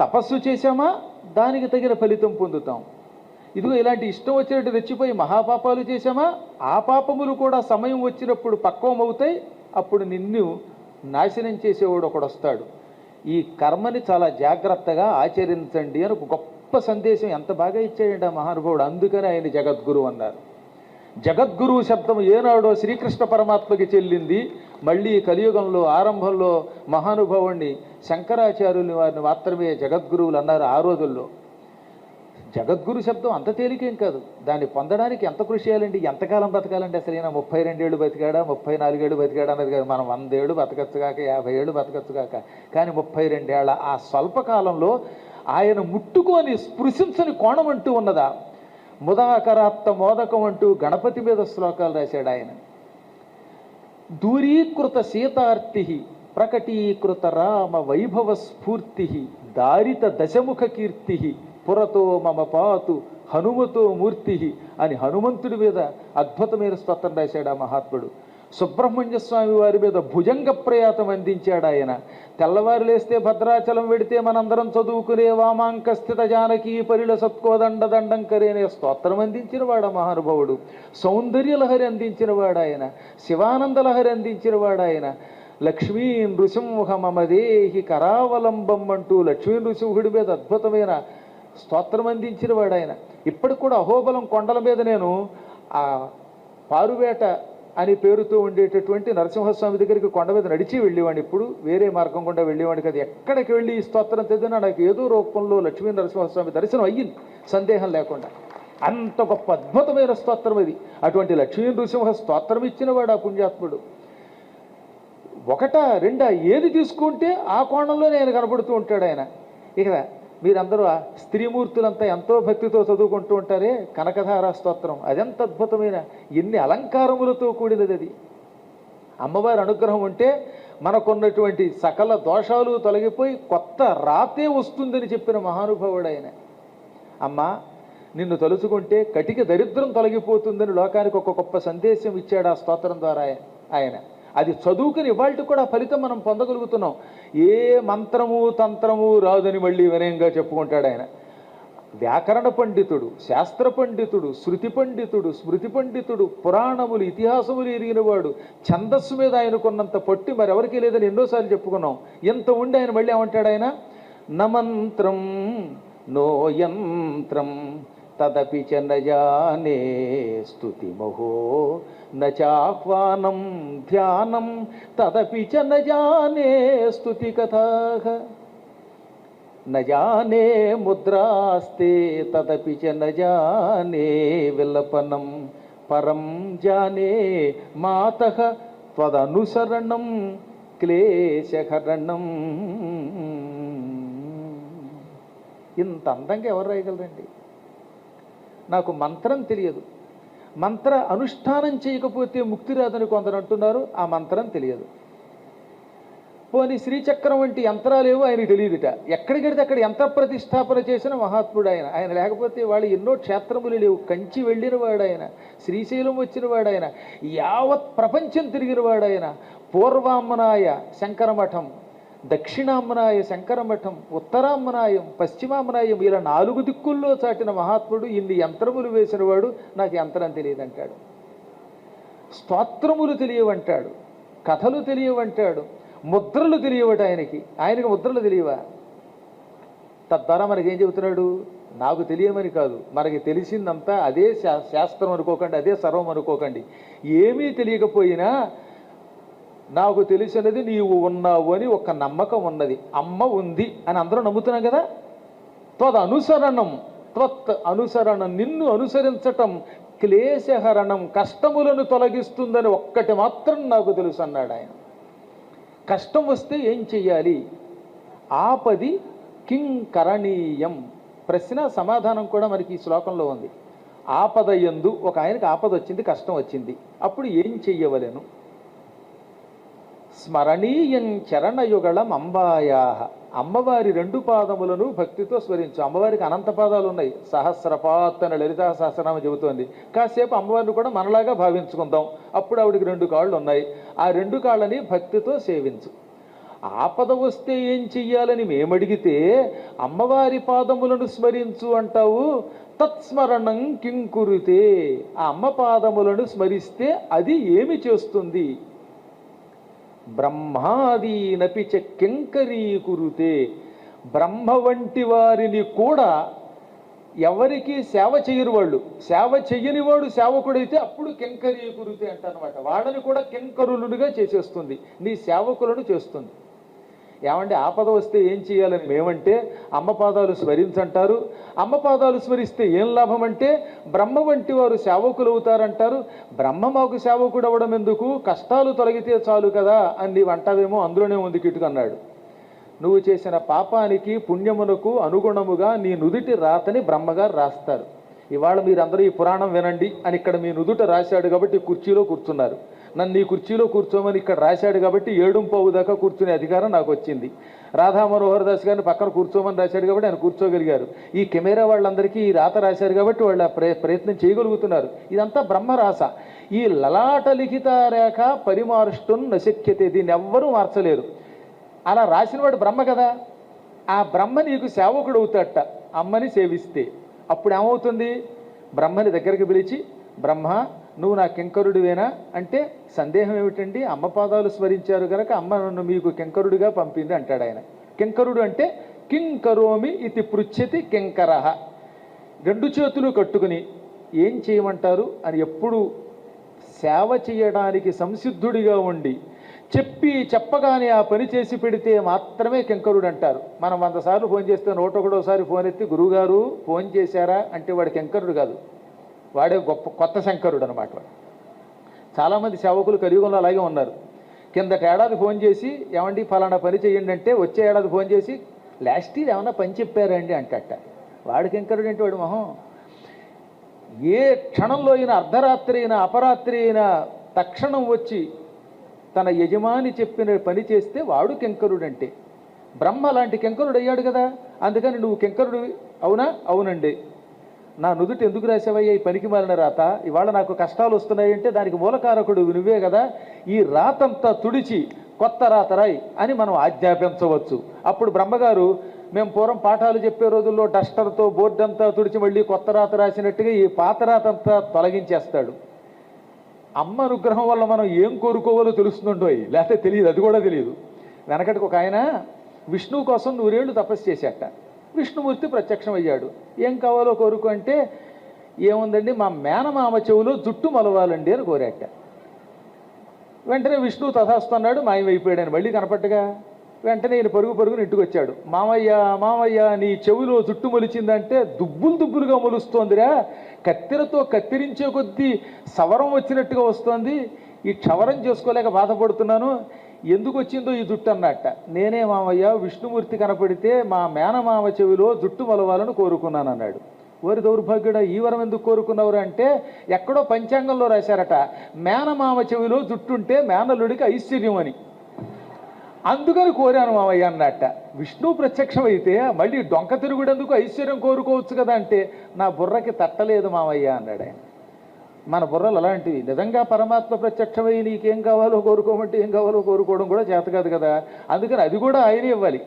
తపస్సు చేశామా? దానికి తగిన ఫలితం పొందుతాం. ఇదిగో ఇలాంటి ఇష్టం వచ్చినట్టు రెచ్చిపోయి మహాపాపాలు చేశామా? ఆ పాపములు కూడా సమయం వచ్చినప్పుడు పక్వం అవుతాయి అప్పుడు నిన్ను నాశనం చేసేవాడు ఒకడు వస్తాడు ఈ కర్మని చాలా జాగ్రత్తగా ఆచరించండి అని ఒక గొప్ప సందేశం ఎంత బాగా ఇచ్చాడండి ఆ మహానుభావుడు. అందుకని ఆయన జగద్గురు అన్నారు. జగద్గురువు శబ్దం ఏనాడో శ్రీకృష్ణ పరమాత్మకి చెల్లింది. మళ్ళీ కలియుగంలో ఆరంభంలో మహానుభావుణ్ణి శంకరాచార్యుని వారిని మాత్రమే జగద్గురువులు అన్నారు ఆ రోజుల్లో. జగద్గురు శబ్దం అంత తేలికేం కాదు. దాన్ని పొందడానికి ఎంత కృషి చేయాలండి? ఎంతకాలం బతకాలండి అసలు ఈయన? ముప్పై రెండేళ్ళు బతికాడా? ముప్పై నాలుగేళ్ళు బతికాడా అనేది కాదు. మనం వందేళ్ళు బతకచ్చు కాక యాభై ఏళ్ళు బతకచ్చు కాక. కానీ ముప్పై రెండేళ్ళ ఆ స్వల్పకాలంలో ఆయన ముట్టుకొని స్పృశించని కోణం అంటూ ఉన్నదా? ముదాకరాత్త మోదకం అంటూ గణపతి మీద శ్లోకాలు రాశాడు ఆయన. దూరీకృత సీతార్తి ప్రకటీకృత రామ వైభవ స్ఫూర్తి దారిత దశముఖ కీర్తి పురతో మమ పాతు హనుమతో మూర్తి అని హనుమంతుడి మీద అద్భుతమైన స్తోత్రం రాశాడు ఆ మహాత్ముడు. సుబ్రహ్మణ్య స్వామి వారి మీద భుజంగ ప్రయాతం అందించాడు ఆయన. తెల్లవారు లేస్తే భద్రాచలం వెడితే మనందరం చదువుకునే వామాంక స్థిత జానకి పరిల సత్కోదండ దండం కరేనే స్తోత్రం అందించిన వాడు మహానుభావుడు. సౌందర్యలహరి అందించిన వాడు ఆయన. శివానందలహరి అందించిన వాడు ఆయన. లక్ష్మీ నృసింహ మమదేహి కరావలంబం అంటూ లక్ష్మీ నృసింహుడి మీద అద్భుతమైన స్తోత్రం అందించిన వాడు ఆయన. ఇప్పటికి కూడా అహోబలం కొండల మీద నేను ఆ పారువేట అని పేరుతో ఉండేటటువంటి నరసింహస్వామి దగ్గరికి కొండ మీద నడిచి వెళ్ళేవాడిని ఇప్పుడు వేరే మార్గం గుండా వెళ్ళేవాడిని కదా. ఎక్కడికి వెళ్ళి ఈ స్తోత్రం చదివినా నాకు ఏదో రూపంలో లక్ష్మీ నరసింహస్వామి దర్శనం అయ్యింది. సందేహం లేకుండా. అంత గొప్ప అద్భుతమైన స్తోత్రం ఇది. అటువంటి లక్ష్మీ నృసింహ స్తోత్రం ఇచ్చినవాడు ఆ పుణ్యాత్ముడు. ఒకట రెండా? ఏది తీసుకుంటే ఆ కోణంలో నేను కనబడుతూ ఉంటాడు ఆయన. ఇక మీరందరూ స్త్రీమూర్తులంతా ఎంతో భక్తితో చదువుకుంటూ ఉంటారే. కనకధారా స్తోత్రం. అదెంత అద్భుతమైన ఎన్ని అలంకారములతో కూడినది అది. అమ్మవారి అనుగ్రహం ఉంటే మనకున్నటువంటి సకల దోషాలు తొలగిపోయి కొత్త రాతే వస్తుందని చెప్పిన మహానుభావుడు ఆయన అమ్మా నిన్ను తలుచుకుంటే కటిక దరిద్రం తొలగిపోతుందని లోకానికి ఒక గొప్ప సందేశం ఇచ్చాడు ఆ స్తోత్రం ద్వారా ఆయన. అది చదువుకుని ఇవాళ కూడా ఫలితం మనం పొందగలుగుతున్నాం. ఏ మంత్రము తంత్రము రాదని మళ్ళీ వినయంగా చెప్పుకుంటాడు ఆయన. వ్యాకరణ పండితుడు శాస్త్ర పండితుడు శృతి పండితుడు స్మృతి పండితుడు పురాణములు ఇతిహాసములు ఎరిగినవాడు ఛందస్సు మీద ఆయనకున్నంత పట్టి మరెవరికీ లేదని ఎన్నోసార్లు చెప్పుకున్నాం. ఎంత ఉండి ఆయన మళ్ళీ ఏమంటాడు ఆయన? నమంత్రం నోయంత్రం తదపి చ నజానే స్తుతిమహో నాహ్వానం ధ్యానం తదపి చ నజానే కథా. నజానే ముద్రాస్తే తదపి చ విలపనం పరం జానే మాత త్వదనుసరణం క్లేశకరణం ఇంత అందంగా ఎవరు రాయగలరండి? నాకు మంత్రం తెలియదు. మంత్ర అనుష్ఠానం చేయకపోతే ముక్తి రాదని కొందరు అంటున్నారు ఆ మంత్రం తెలియదు. పోనీ శ్రీచక్రం వంటి యంత్రాలేవో ఆయనకి తెలియదుట. ఎక్కడికెడితే అక్కడ యంత్ర ప్రతిష్టాపన చేసిన మహాత్ముడు ఆయన. ఆయన లేకపోతే వాళ్ళు ఎన్నో క్షేత్రములు లేవు. కంచి వెళ్ళిన వాడు ఆయన శ్రీశైలం వచ్చిన వాడు ఆయన యావత్ ప్రపంచం తిరిగిన వాడు ఆయన పూర్వామ్మనాయ శంకరమఠం దక్షిణామ్మనాయ శంకరమఠం ఉత్తరామ్మనాయం పశ్చిమామ్మనాయం ఇలా నాలుగు దిక్కుల్లో చాటిన మహాత్ముడు ఇన్ని యంత్రములు వేసినవాడు నాకు యంత్రం తెలియదంటాడు. స్తోత్రములు తెలియవంటాడు కథలు తెలియవంటాడు ముద్రలు తెలియవట ఆయనకి. ఆయనకి ముద్రలు తెలియవా? తద్వారా మనకి ఏం చెబుతున్నాడు? నాకు తెలియమని కాదు మనకి తెలిసిందంతా అదే శా- శాస్త్రం అనుకోకండి అదే సర్వం అనుకోకండి. ఏమీ తెలియకపోయినా నాకు తెలిసినది నీవు ఉన్నావు అని ఒక నమ్మకం ఉన్నది. అమ్మ ఉంది అని అందరూ నమ్ముతున్నాం కదా? త్వద్ అనుసరణం త్వత్ అనుసరణం నిన్ను అనుసరించటం క్లేశహరణం కష్టములను తొలగిస్తుందని ఒక్కటి మాత్రం నాకు తెలుసు అన్నాడు ఆయన. కష్టం వస్తే ఏం చెయ్యాలి? ఆపది కిం కరణీయం ప్రశ్న సమాధానం కూడా మనకి ఈ శ్లోకంలో ఉంది. ఆపద ఎందు ఒక ఆయనకి ఆపద వచ్చింది కష్టం వచ్చింది. అప్పుడు ఏం చెయ్యవలేను? స్మరణీయం చరణయుగళం అంబాయా అమ్మవారి రెండు పాదములను భక్తితో స్మరించు. అమ్మవారికి అనంత పాదాలు ఉన్నాయి. సహస్రపాత్ అని లలిత సహస్రనామం చెబుతోంది. కాసేపు అమ్మవారిని కూడా మనలాగా భావించుకుందాం. అప్పుడు ఆవిడికి రెండు కాళ్ళు ఉన్నాయి. ఆ రెండు కాళ్ళని భక్తితో సేవించు. ఆపద వస్తే ఏం చెయ్యాలని మేమడిగితే అమ్మవారి పాదములను స్మరించు అంటావు. తత్స్మరణం కింకురితే. ఆ అమ్మ పాదములను స్మరిస్తే అది ఏమి చేస్తుంది? బ్రహ్మాదీనపి చ కింకరీకురుతే బ్రహ్మ వంటి వారిని కూడా ఎవరికి సేవ చేయరు వాళ్ళు. సేవ చెయ్యని వాడు సేవకుడైతే అప్పుడు కింకరీకురుతే అంటారనమాట వాళ్ళని కూడా కింకరులుగా చేసేస్తుంది. నీ సేవకులను చేస్తుంది. ఏమంటే ఆపద వస్తే ఏం చేయాలని మేమంటే అమ్మ పాదాలు స్మరించంటారు. అమ్మ పాదాలు స్మరిస్తే ఏం లాభం అంటే బ్రహ్మ వంటి వారు సేవకులు అవుతారంటారు. బ్రహ్మ మాకు సేవకుడు అవ్వడం ఎందుకు? కష్టాలు తొలగితే చాలు కదా అని వంటవేమో అంటావేమో అందులోనే ఉంది కిటుకు అన్నాడు నువ్వు చేసిన పాపానికి పుణ్యమునకు అనుగుణముగా నీ నుదుటి రాతని బ్రహ్మగారు రాస్తారు. ఇవాళ మీరందరూ ఈ పురాణం వినండి అని ఇక్కడ మీ నుదుట రాశాడు కాబట్టి కుర్చీలో కూర్చున్నారు. నన్ను ఈ కుర్చీలో కూర్చోమని ఇక్కడ రాశాడు కాబట్టి ఏడుంపవు దాకా కూర్చునే అధికారం నాకు వచ్చింది. రాధా మనోహర్ దాస్ గారిని పక్కన కూర్చోమని రాశాడు కాబట్టి ఆయన కూర్చోగలిగారు. ఈ కెమెరా వాళ్ళందరికీ ఈ రాత రాశారు కాబట్టి వాళ్ళు ఆ ప్రయ ప్రయత్నం చేయగలుగుతున్నారు. ఇదంతా బ్రహ్మరాస. ఈ లలాట లిఖిత రేఖ పరిమారుష్టం నశక్యతే. దీన్ని ఎవ్వరూ మార్చలేరు. అలా రాసినవాడు బ్రహ్మ కదా. ఆ బ్రహ్మ నీకు సేవకుడు అవుతాడట. అమ్మని సేవిస్తే. అప్పుడు ఏమవుతుంది? బ్రహ్మని దగ్గరికి పిలిచి బ్రహ్మ నువ్వు నా కింకరుడివేనా? అంటే సందేహం ఏమిటండి అమ్మ పాదాలు స్మరించారు కనుక అమ్మ నన్ను మీకు కింకరుడిగా పంపింది అంటాడు ఆయన. కింకరుడు అంటే కింకరోమి ఇది పృచ్ఛతి కింకరహ రెండు చేతులు కట్టుకుని ఏం చేయమంటారు? అని ఎప్పుడు సేవ చేయడానికి సంసిద్ధుడిగా ఉండి చెప్పి చెప్పగానే ఆ పని చేసి పెడితే మాత్రమే కింకరుడు అంటారు. మనం వంద సార్లు ఫోన్ చేస్తే నూట ఒకటోసారి ఫోన్ ఎత్తి గురువుగారు ఫోన్ చేశారా? అంటే వాడు కెంకరుడు కాదు. వాడే గొప్ప కొత్త శంకరుడు అనమాట వాడు. చాలామంది సేవకులు కలియుగంలో అలాగే ఉన్నారు. కిందట ఏడాది ఫోన్ చేసి ఏమండి ఫలానా పని చేయండి అంటే వచ్చే ఏడాది ఫోన్ చేసి లాస్ట్ ఇయర్ ఏమైనా పని చెప్పారండి అంటట. వాడికి కింకరుడు అంటే వాడు మొహం? ఏ క్షణంలో అయినా అర్ధరాత్రి అయినా అపరాత్రి అయినా తక్షణం వచ్చి తన యజమాని చెప్పిన పని చేస్తే వాడు కింకరుడు అంటే బ్రహ్మ లాంటి కెంకరుడు అయ్యాడు కదా అందుకని నువ్వు కింకరుడు అవునా? అవునండి. నా నుదుటి ఎందుకు రాసావయ్యా ఈ పనికి మాలిన రాత. ఇవాళ నాకు కష్టాలు వస్తున్నాయంటే దానికి మూలకారకుడు నువ్వే కదా. ఈ రాతంతా తుడిచి కొత్త రాత రాయి అని మనం ఆజ్ఞాపించవచ్చు. అప్పుడు బ్రహ్మగారు మేము పూర్వం పాఠాలు చెప్పే రోజుల్లో డస్టర్తో బోర్డు అంతా తుడిచి మళ్ళీ కొత్త రాత రాసినట్టుగా ఈ పాత రాత అంతా తొలగించేస్తాడు. అమ్మ అనుగ్రహం వల్ల మనం ఏం కోరుకోవాలో తెలుస్తుండోయి లేకపోతే తెలియదు అది కూడా తెలియదు. వెనకటికి ఒక ఆయన విష్ణువు కోసం నూరేళ్ళు తపస్సు చేశాట విష్ణుమూర్తి ప్రత్యక్షం అయ్యాడు ఏం కావాలో కోరుకు అంటే ఏముందండి మా మేనమామ చెవులో జుట్టు మలవాలండి అని కోరాట. వెంటనే విష్ణువు తథాస్తున్నాడు మాయమైపోయాడు మళ్ళీ కనపట్టగా వెంటనే ఈయన పరుగు పరుగును ఇంటికి వచ్చాడు మామయ్య మామయ్య నీ చెవిలో జుట్టు మొలిచిందంటే దుబ్బులు దుబ్బులుగా మొలుస్తోందిరా. కత్తెరతో కత్తిరించే కొద్దీ సవరం వచ్చినట్టుగా వస్తోంది. ఈ క్షవరం చేసుకోలేక బాధపడుతున్నాను. ఎందుకు వచ్చిందో ఈ జుట్టు అన్నట్ట. నేనే మామయ్య విష్ణుమూర్తి కనపడితే మా మేనమామ చెవిలో జుట్టు మొలవాలని కోరుకున్నాను అన్నాడు ఓరి దౌర్భాగ్యుడ ఈ వరం ఎందుకు కోరుకున్నవరు అంటే ఎక్కడో పంచాంగంలో రాశారట మేనమామ చెవిలో జుట్టుంటే మేనల్లుడికి ఐశ్వర్యం అని. అందుకని కోరాను మామయ్య అన్నట్ట. విష్ణు ప్రత్యక్షమైతే మళ్ళీ డొంక తిరుగుడెందుకు ఐశ్వర్యం కోరుకోవచ్చు కదా అంటే నా బుర్రకి తట్టలేదు మామయ్య అన్నాడు ఆయన మన బుర్రలు అలాంటివి. నిజంగా పరమాత్మ ప్రత్యక్షమై నీకేం కావాలో కోరుకోమంటే ఏం కావాలో కోరుకోవడం కూడా చేత కాదు కదా. అందుకని అది కూడా ఆయనే ఇవ్వాలి.